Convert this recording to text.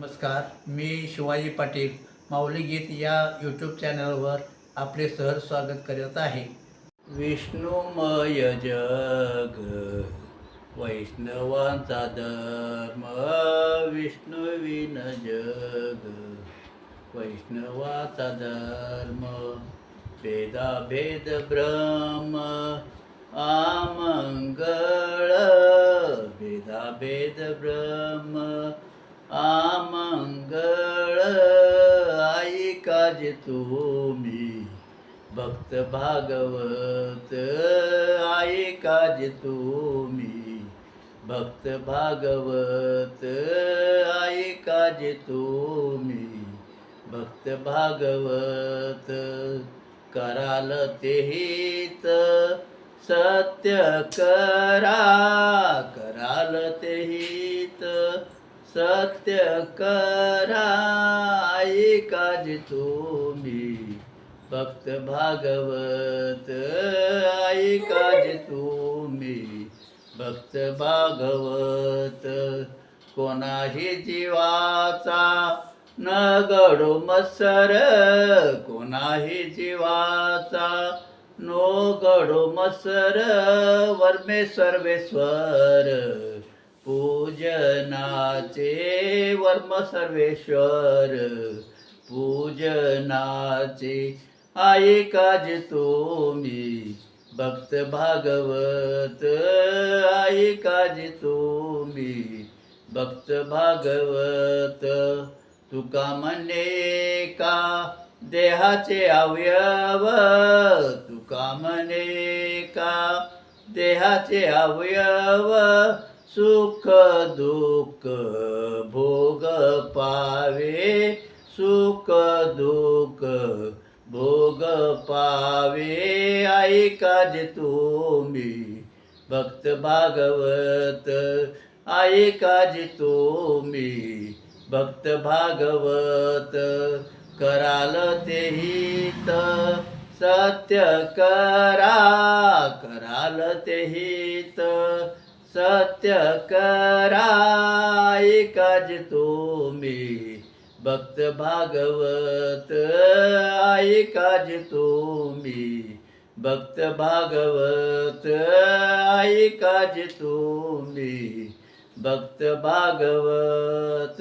नमस्कार मी शिवाजी पाटील माऊली गीत या यूट्यूब चॅनलवर आपले सहर स्वागत करत आहे. विष्णुमय जग वैष्णवांचा धर्म विष्णुविन जग वैष्णवाचा धर्म भेदाभेद ब्रह्म आमंगळ भेदाभेद ब्रह्म आई काज तुम्ही भक्त भागवत आई काज तुम्ही भक्त भागवत आई काज तुम्ही भक्त भागवत कराल तेहित सत्य करा कराल तेहित सत्य करा आई काज तुम्ही. भक्त भागवत आई काज तुम्ही. भक्त भागवत कोणाही जीवाचा न गडो मत्सर. कोणाही जीवाचा नो गडो मत्सर. वर्मे सर्वेश्वर. पूजनाचे वर्म सर्वेश्वर पूजनाचे आई काज तुम्ही. भक्त भागवत आई काज तुम्ही. भक्त भागवत तुका म्हणे का देहाचे अवयव? तुका म्हणे का देहाचे अवयव? सुख दुःख भोग पावे। सुख दुःख भोग पावे। ऐका जे तुम्ही भक्त भागवत। ऐका जे तुम्ही भक्त भागवत। कराल तेहित सत्य करा कराल तेहित सत्य करा आई काज तुम्ही. भक्त भागवत आई काज तुम्ही. भक्त भागवत आई काज तुम्ही. भक्त भागवत